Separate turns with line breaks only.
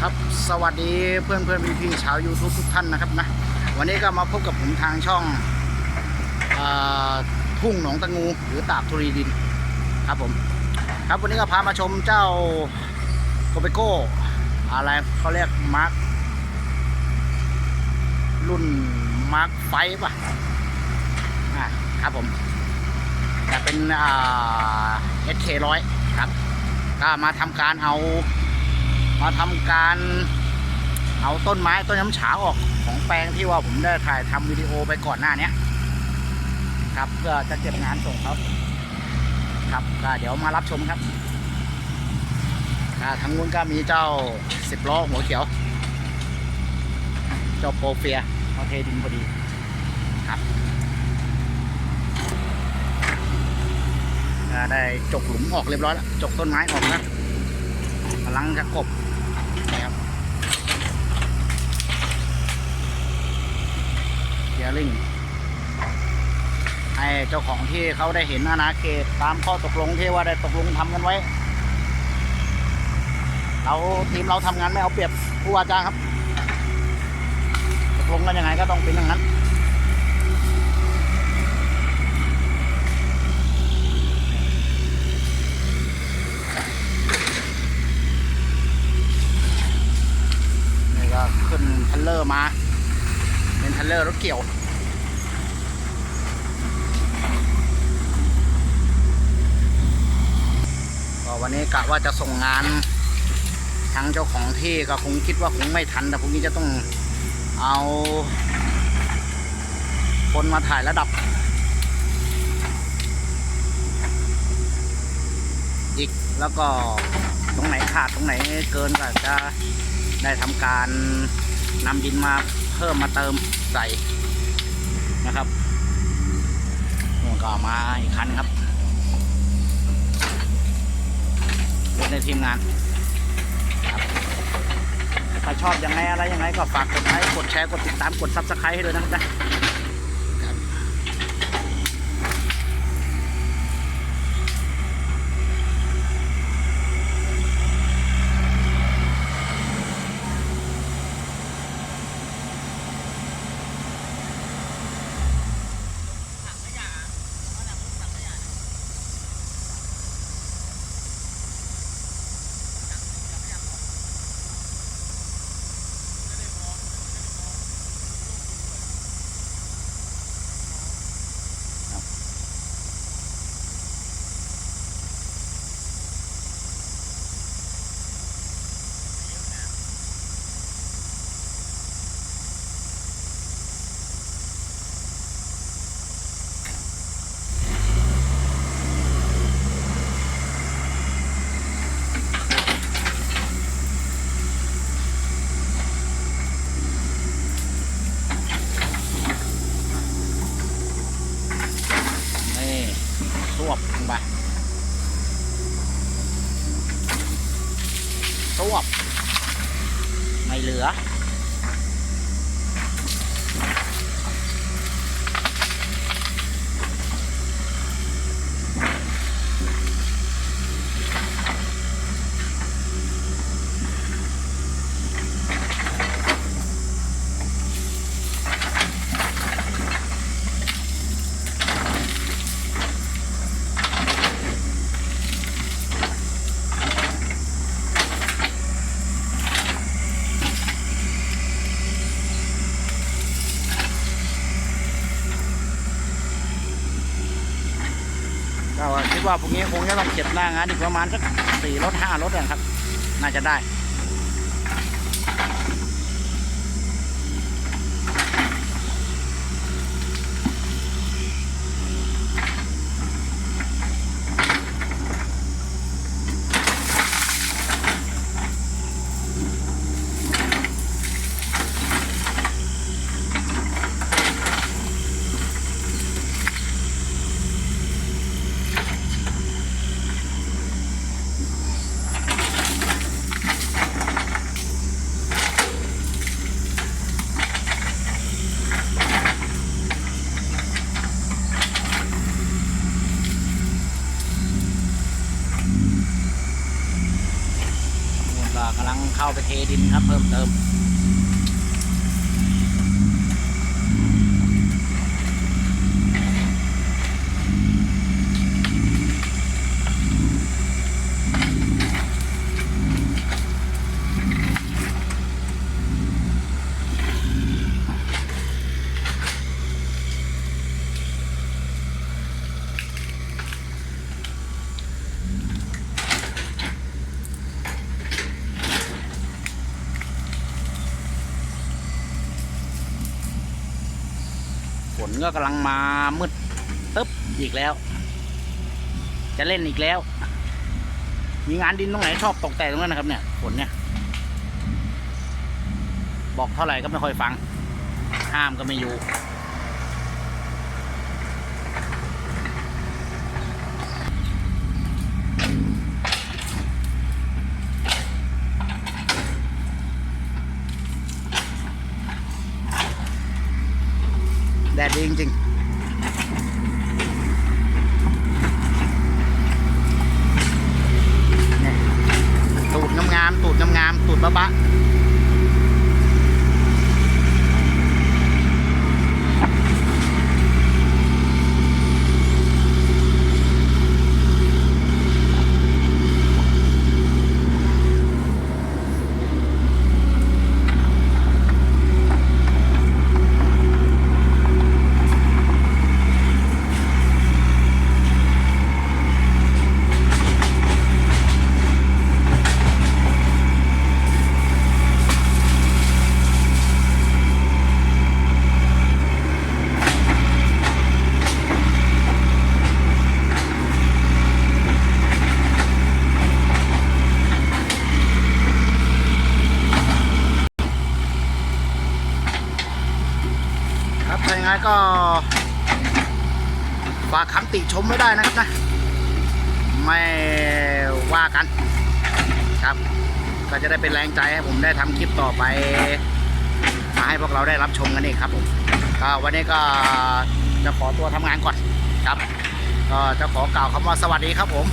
ครับ สวัสดีเพื่อนเพื่อนพี่พี่ๆชาว YouTube ทุกท่านนะครับนะ วันนี้ก็มาพบกับผมทางช่องอทุ่งหนองตะงู หรือตาบทุรีดินครับผม ครับวันนี้ก็พามาชมเจ้าโกเปโก้อะไรเขาเรียกมาร์ครุ่นมาร์คไฟป่ะอ่าครับผมแต่เป็นเอ่า SK ร้อยครับ ก็มาทำการเอา มาทำการเอาต้นไม้ต้นน้ำฉาออกของแปลงที่ว่าผมได้ถ่ายทำวิดีโอไปก่อนหน้าเนี้ยครับเพื่อจะเก็บงานส่งเขาครับก็เดี๋ยวมารับชมครับทางนู้นก็มีเจ้าสิบล้อหัวเขียว เจ้าโปรเฟียมาเทดินพอดีครับได้จกหลุมออกเรียบร้อยแล้วจกต้นไม้ออกนะกำลังจะกบเกี ยริงให้เจ้าของที่เขาได้เห็นอาณาเขตตามข้อตกลงที่ว่าได้ตกลงทำกันไว้ เราทีมเราทำงานไม่เอาเปรียบผู้ว่าจ้างครับ ตกลงกันยังไงก็ต้องเป็นอย่างนั้นก็ขึ้นทันเลอร์มา เลอร์รถเกี่ยวก็วันนี้กะว่าจะส่งงานทางเจ้าของที่ก็คงคิดว่าคงไม่ทันแต่พรุ่งนี้จะต้องเอา คนมาถ่ายระดับ อีกแล้วก็ตรงไหนขาดตรงไหนเกินก็จะได้ทำการนำดินมา เพิ่มมาเติมใส่นะครับมันก็มาอีกคันครับรถในทีมงานถ้าชอบยังไงอะไรยังไงก็ฝากกดไลค์กดแชร์กดติดตามกดซับสไครต์ให้ด้วยนะครับนะครับ นี่สวบลงไปสวบไม่ เหลือ ว่าพวกนี้คงจะต้องเก็บหน้างานอีกประมาณสักสี่รถห้ารถนะครับ น่าจะได้ ค ง เข้าไปเทดินครับเพิ่มเติม ก็กำลังมามืดตึ๊บอีกแล้ว จะเล่นอีกแล้ว มีงานดินตรงไหนชอบตกแต่ตรงนั้นนะครับ เนี่ยฝนเนี่ย บอกเท่าไหร่ก็ไม่ค่อยฟัง ห้ามก็ไม่อยู่ ดดดีจริงๆ ตูดงามๆ ตูดงามๆ ตูดบะบะ งก็ฝากคำติชมไม่ได้นะครับนะ ไม่ว่ากันครับ ก็จะได้เป็นแรงใจให้ผมได้ทำคลิปต่อไป มาให้พวกเราได้รับชมกันเองครับผมก็วันนี้ก็จะขอตัวทำงานก่อนครับ ก็จะขอกล่าวคำว่าสวัสดีครับผม